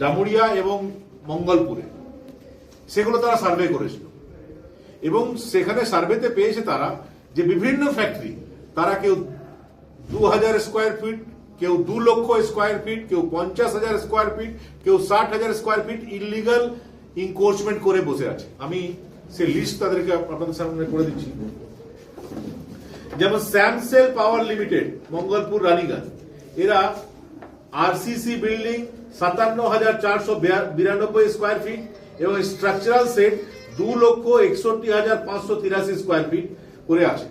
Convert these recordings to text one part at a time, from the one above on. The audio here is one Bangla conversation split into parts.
ডামুরিয়া এবং মঙ্গলপুরে। সেগুলো তারা সার্ভে করেছিল। এবং সেখানে সার্ভেতে পেয়েছে তারা যে বিভিন্ন ফ্যাক্টরি তারা কেউ দু হাজার স্কোয়ার ফিট কেউ দু লক্ষ স্কোয়ার ফিট কেউ পঞ্চাশ হাজার স্কোয়ার ফিট কেউ ষাট হাজার স্কোয়ার ফিট ইলিগাল ইনক্রোচমেন্ট করে বসে আছে। আমি সে লিস্ট তাদেরকে আপনাদের সামনে করে দিচ্ছি। যেমন স্যামসেল পাওয়ার লিমিটেড মঙ্গলপুর, রানীগঞ্জ। এরা আরসিসি বিল্ডিং সাতান্ন হাজার চারশো বিরানব্বই স্কোয়ার ফিট এবং স্ট্রাকচারাল সেট দু লক্ষ একষট্টি হাজার পাঁচশো তিরাশি স্কোয়ার ফিট করে আছে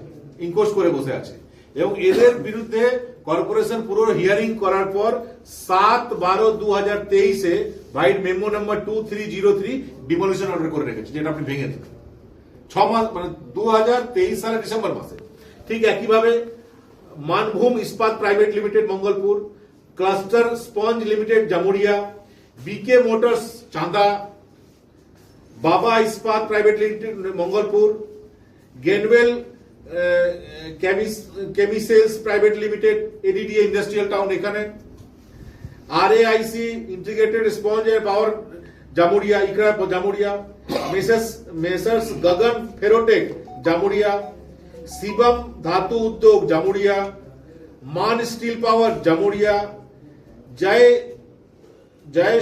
ইনকোর্স করে বসে আছে। এবং এদের বিরুদ্ধে কর্পোরেশন পুরো হিয়ারিং করার পর সাত বারো দু হাজার তেইশে vide memo number two three zero three demolition order করে রেখেছে, যেটা আপনি ভেঙে দেন ছ মাস মানে দু হাজার তেইশ সালের ডিসেম্বর মাসে। ঠিক একইভাবে Manbhum Ispat private limited, Mangalpur cluster sponge limited Jamuria BK Motors Chanda Baba Ispat private limited Mangalpur Genwell chemicals private limited ADDA industrial town এখানে আর IC integrated sponge and power Jamuria Ikra Jamuria messrs messrs Gagan Ferrotech Jamuria Shivam Dhatu Udyog Jamuria মান স্টিল পাওয়ার Jamuria Joy Joy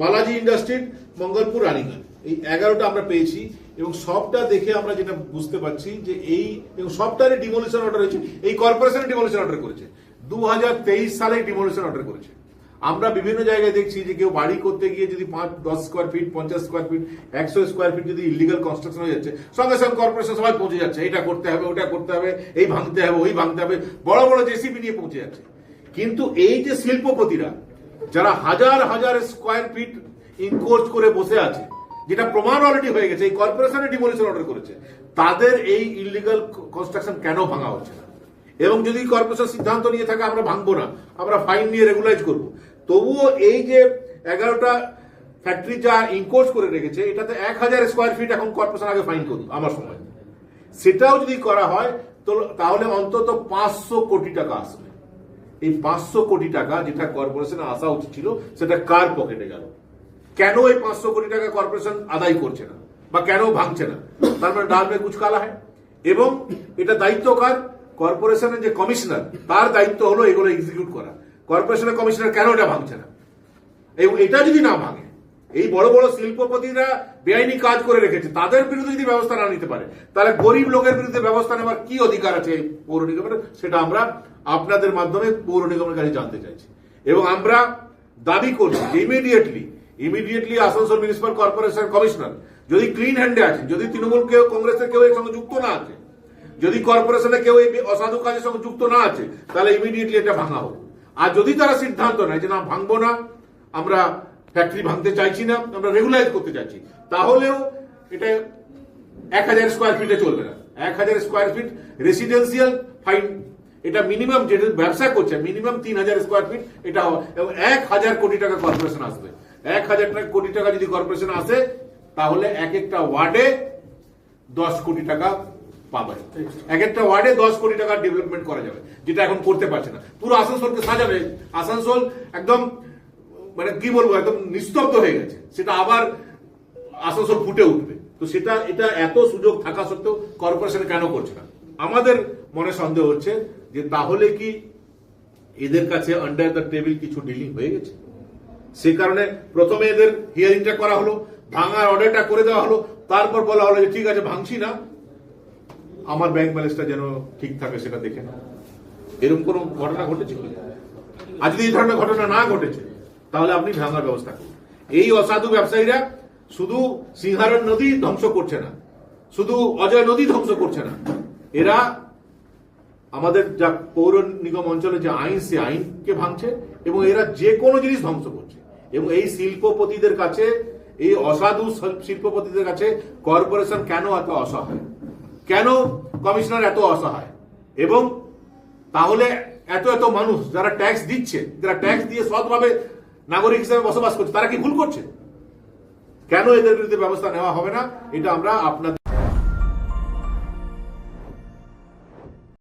Balaji industry Mangalpur Raniganj এই এগারোটা আমরা পেয়েছি এবং সবটা দেখে আমরা যেটা বুঝতে পারছি যে এই সবটারই ডিমোলিশন অর্ডার হয়েছে। এই কর্পোরেশন ডিমোলিশন অর্ডার করেছে। দু সালে ডিমোলিশন অর্ডার করেছে। আমরা বিভিন্ন জায়গায় দেখছি যে কেউ বাড়ি করতে গিয়ে যদি পাঁচ, দশ স্কোয়ার ফিট পঞ্চাশ স্কোয়ার ফিট একশো স্কোয়ার ফিট যদি ইলিগাল কনস্ট্রাকশন হয়ে যাচ্ছে, সঙ্গে সঙ্গে কর্পোরেশন সবাই পৌঁছে যাচ্ছে। এটা করতে হবে, ওটা করতে হবে, এই ভাঙতে হবে, ওই ভাঙতে হবে। বড় বড় জেসিবি নিয়ে পৌঁছে যাচ্ছে। কিন্তু এই যে শিল্পপতিরা, যারা হাজার হাজার স্কোয়ার ফিট ইনকোর্স করে বসে আছে, যেটা প্রমাণ অলরেডি হয়ে গেছে, এই কর্পোরেশনে ডিমোলিশন অর্ডার করেছে, তাদের এই ইলিগাল কনস্ট্রাকশন কেন ভাঙা হচ্ছে না? এবং যদি কর্পোরেশন সিদ্ধান্ত নিয়ে থাকে, আমরা ভাঙবো না, আমরা ফাইন নিয়ে রেগুলাইজ করব। তবুও এই যে এগারোটা ফ্যাক্টরি যা ইনকোর্স করে রেখেছে, এটাতে এক হাজার স্কোয়ার ফিট এখন কর্পোরেশন আগে ফাইন করুন আমার সময় সেটাও যদি করা হয়, তো তাহলে অন্তত পাঁচশো কোটি টাকা আসবে। এই পাঁচশো কোটি টাকা যেটা কর্পোরেশনে আসা উচিত ছিল, সেটা কার পকেটে গেল? কেন এই পাঁচশো কোটি টাকা কর্পোরেশন আদায় করছে না? বা কেন ভাঙছে না? তার মানে ডাল কুচ কালা হয়। এবং এটা দায়িত্ব কার? কর্পোরেশনের যে কমিশনার তার দায়িত্ব হলো এগুলো এক্সিকিউট করা। কর্পোরেশনের কমিশনার কেন এটা ভাঙছে না? এবং এটা যদি না ভাঙে এই বড় বড় শিল্পপতিরা বেআইনি কাজ করে রেখেছে, তাদের বিরুদ্ধে যদি ব্যবস্থা না নিতে পারে, তাহলে গরিব লোকের বিরুদ্ধে ব্যবস্থা নেওয়ার কি অধিকার আছে পৌর নিগমের? সেটা আমরা আপনাদের মাধ্যমে পৌর নিগমের কাছে জানতে চাইছি। এবং আমরা দাবি করছি immediately immediately Asansol municipal corporation commissioner যদি ক্লিন হ্যান্ডে আছে যদি তৃণমূল কেউ, কংগ্রেসের কেউ এর সঙ্গে যুক্ত না আছে, যদি কর্পোরেশনে কেউ এই অসাধু কাজের সঙ্গে যুক্ত না আছে, তাহলে ইমিডিয়েটলি এটা ভাঙা হোক। আর যদি তারা সিদ্ধান্ত নেয় যে না, ভাঙবো না, আমরা ফ্যাক্টরি ভাঙতে চাইছি না, আমরা রেগুলাইজ করতে চাইছি। তাহলেও এটা এক হাজার স্কোয়ার ফিটে চলবে না। এক হাজার স্কোয়ার ফিট রেসিডেন্সিয়াল ফাইন এটা মিনিমাম যেটা ব্যবসা করছে মিনিমাম তিন হাজার স্কোয়ার ফিট, এটা এবং এক হাজার কোটি টাকা কর্পোরেশন আসবে। এক হাজার কোটি টাকা যদি কর্পোরেশন আসে, তাহলে এক একটা ওয়ার্ডে দশ কোটি টাকা পাবে। এক একটা ওয়ার্ডে দশ কোটি টাকা ডেভেলপমেন্ট করা যাবে, যেটা এখন করতে পারছে না। পুরো আসানসোলকে সাজাবে। আসানসোল একদম মানে কি বলব, একদম নিস্তব্ধ হয়ে গেছে। সেটা আবার আসানসোল ফুটে উঠবে। তো সেটা, এটা এত সুযোগ থাকা সত্ত্বেও কর্পোরেশন কেন করছে না? আমাদের মনে সন্দেহ হচ্ছে যে তাহলে কি এদের কাছে আন্ডার দ্য টেবিল কিছু ডিলিং হয়ে গেছে? সে কারণে প্রথমে এদের হিয়ারিংটা করা হলো, ভাঙার অর্ডারটা করে দেওয়া হলো, তারপর বলা হলো যে ঠিক আছে, ভাঙছি না। আমার ব্যাংক ব্যালেন্সটা যেন ঠিক থাকে, সেটা দেখে না এরকম কোনো ঘটনা ঘটেছে? আর যদি এই ধরনের ঘটনা না ঘটেছে। তাহলে আপনি ভাঙার ব্যবস্থা করুন। এই অসাধু ব্যবসায়ীরা শুধু সিংহারন নদী ধ্বংস করছে না, শুধু অজয় নদী ধ্বংস করছে না। এরা আমাদের যা পৌর নিগম অঞ্চলে যে আইন, সে আইনকে ভাঙছে এবং এরা যে কোনো জিনিস ধ্বংস করছে। এবং এই শিল্পপতিদের কাছে, এই অসাধু শিল্পপতিদের কাছে কর্পোরেশন কেন এত অসহায়? কেন কমিশনার এত অসহায়? এবং তাহলে এত এত মানুষ যারা ট্যাক্স দিচ্ছে, যারা ট্যাক্স দিয়ে সৎভাবে নাগরিক হিসেবে বসবাস করছে, তারা কি ভুল করছে? কেন এদের বিরুদ্ধে ব্যবস্থা নেওয়া হবে না? এটা আমরা আপনাদের